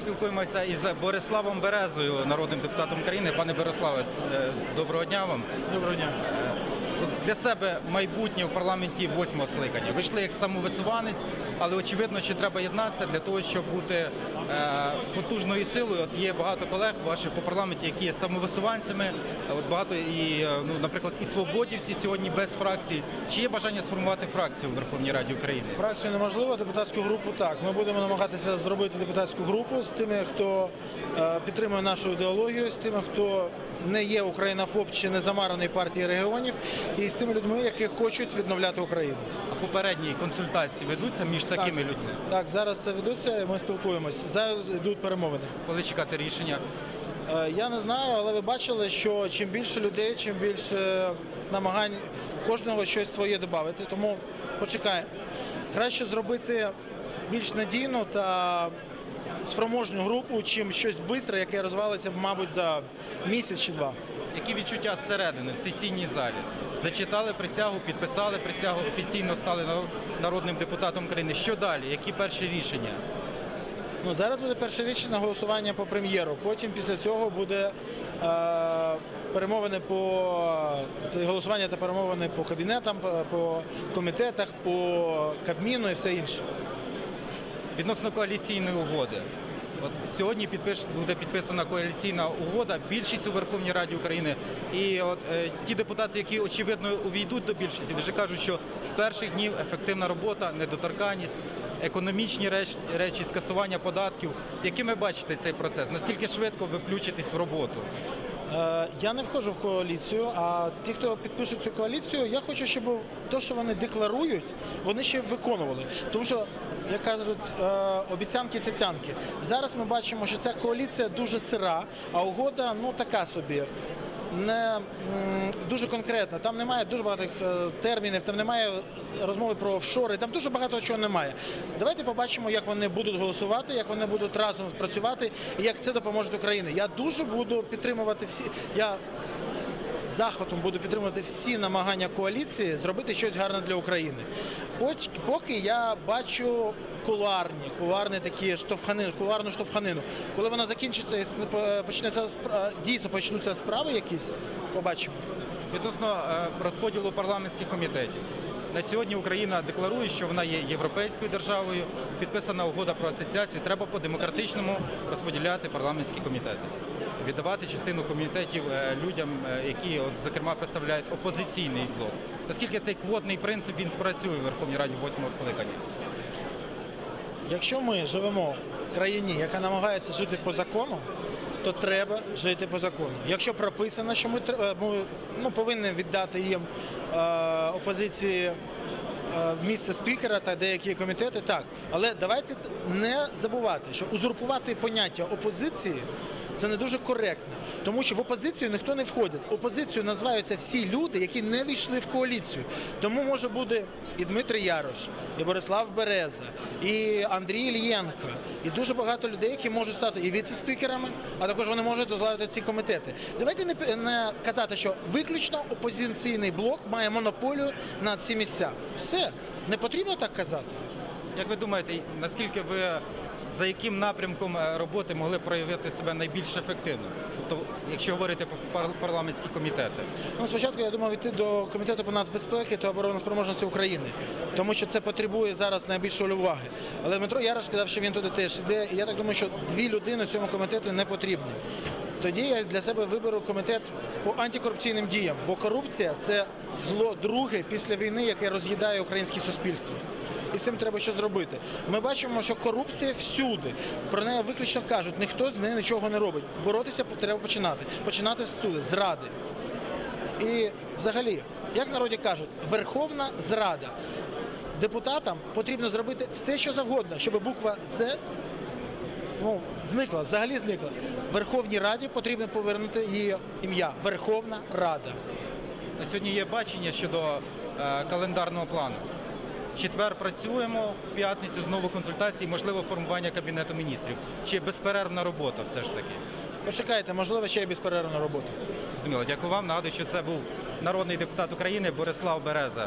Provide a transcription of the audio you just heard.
Спілкуємося із Бориславом Березою, народним депутатом країни. Пане Бориславе, е, доброго дня вам. Доброго дня. Для себе майбутнє в парламенті восьмого скликання. Ви йшли як самовисуванець, але очевидно, що треба єднатися для того, щоб бути е, потужною силою. От є багато колег ваших по парламенті, які є самовисуванцями. От багато і, е, ну, наприклад, і свободівці сьогодні без фракції. Чи є бажання сформувати фракцію в Верховній Раді України? Фракцію неможливо, депутатську групу так. Ми будемо намагатися зробити депутатську групу з тими, хто е, підтримує нашу ідеологію, з тими, хто не є українофоб чи не замараний партії регіонів, і з тими людьми, які хочуть відновляти Україну. А попередні консультації ведуться між такими людьми. Так, зараз це ведуться, ми спілкуємось. Зараз йдуть перемовини. Коли чекати рішення? Е, Я не знаю, але ви бачили, що чим більше людей, чим більше намагань кожного щось своє додати. Тому почекаємо. Краще зробити більш надійну та спроможну групу, чим щось швидке, яке розвалиться, мабуть, за місяць чи два. Які відчуття зсередини в сесійній залі? Зачитали присягу, підписали присягу, офіційно стали народним депутатом країни. Що далі? Які перші рішення? Ну, зараз буде перше рішення голосування по прем'єру. Потім після цього буде е, перемовини по це голосування та перемовини по кабінетам, по, по комітетах, по Кабміну і все інше. Відносно коаліційної угоди. От сьогодні підпиш, буде підписана коаліційна угода, більшість у Верховній Раді України. І от е, ті депутати, які очевидно увійдуть до більшості, вже кажуть, що з перших днів ефективна робота, недоторканність, економічні реч- речі, скасування податків. Яким ви бачите цей процес? Наскільки швидко ви включитесь в роботу? Е, Я не входжу в коаліцію, а ті, хто підпише цю коаліцію, я хочу, щоб те, що вони декларують, вони ще виконували. Тому що, як кажуть, е, обіцянки цяцянки. Зараз ми бачимо, що ця коаліція дуже сира, а угода ну така собі. Не дуже конкретна, там немає дуже багато е, термінів, там немає розмови про офшори, там дуже багато чого немає. Давайте побачимо, як вони будуть голосувати, як вони будуть разом працювати і як це допоможе Україні. Я дуже буду підтримувати всі. Я захватом буду підтримувати всі намагання коаліції зробити щось гарне для України. Поки я бачу кулуарні, кулуарні такі штовханини, кулуарну штовханину. Коли вона закінчиться і почнеться дійсно почнуться справи якісь, побачимо. Відносно е, розподілу парламентських комітетів. На сьогодні Україна декларує, що вона є європейською державою, підписана угода про асоціацію. Треба по-демократичному розподіляти парламентські комітети, віддавати частину комітетів е, людям, е, які, от, зокрема, представляють опозиційний блок. Наскільки цей квотний принцип він спрацює в Верховній Раді восьмого скликання? Якщо ми живемо в країні, яка намагається жити по закону, то треба жити по закону. Якщо прописано, що ми, ми ну, повинні віддати їм е, опозиції е, місце спікера та деякі комітети, так. Але давайте не забувати, що узурпувати поняття опозиції це не дуже коректно, тому що в опозицію ніхто не входить. Опозицію називаються всі люди, які не війшли в коаліцію. Тому може бути і Дмитрий Ярош, і Борислав Береза, і Андрій Ільєнко, і дуже багато людей, які можуть стати і віце-спікерами, а також вони можуть возглавити ці комітети. Давайте не, не казати, що виключно опозиційний блок має монополію на ці місця. Все, не потрібно так казати. Як ви думаєте, наскільки ви за яким напрямком е, роботи могли проявити себе найбільш ефективно? Тобто, якщо говорити про парламентські комітети? Ну, спочатку я думав йти до комітету по нацбезпеки та обороноспроможності України, тому що це потребує зараз найбільшої уваги. Але Дмитро Ярош сказав, що він туди теж йде, і я так думаю, що дві людини цьому комітеті не потрібні. Тоді я для себе виберу комітет по антикорупційним діям, бо корупція це зло друге після війни, яке роз'їдає українське суспільство. І з цим треба щось зробити. Ми бачимо, що корупція всюди. Про неї виключно кажуть, ніхто з нею нічого не робить. Боротися треба починати. Починати з туди, з ради. І взагалі, як в народі кажуть, верховна зрада. Депутатам потрібно зробити все, що завгодно, щоб буква З ну, зникла, взагалі зникла. Верховній Раді потрібно повернути її ім'я Верховна Рада. Сьогодні є бачення щодо е, календарного плану. Четвер працюємо, в п'ятницю знову консультації, можливо, формування кабінету міністрів. Чи безперервна робота все ж таки? Почекайте, можливо, ще й безперервна робота. Зрозуміло, дякую вам. Нагадую, що це був народний депутат України Борислав Береза.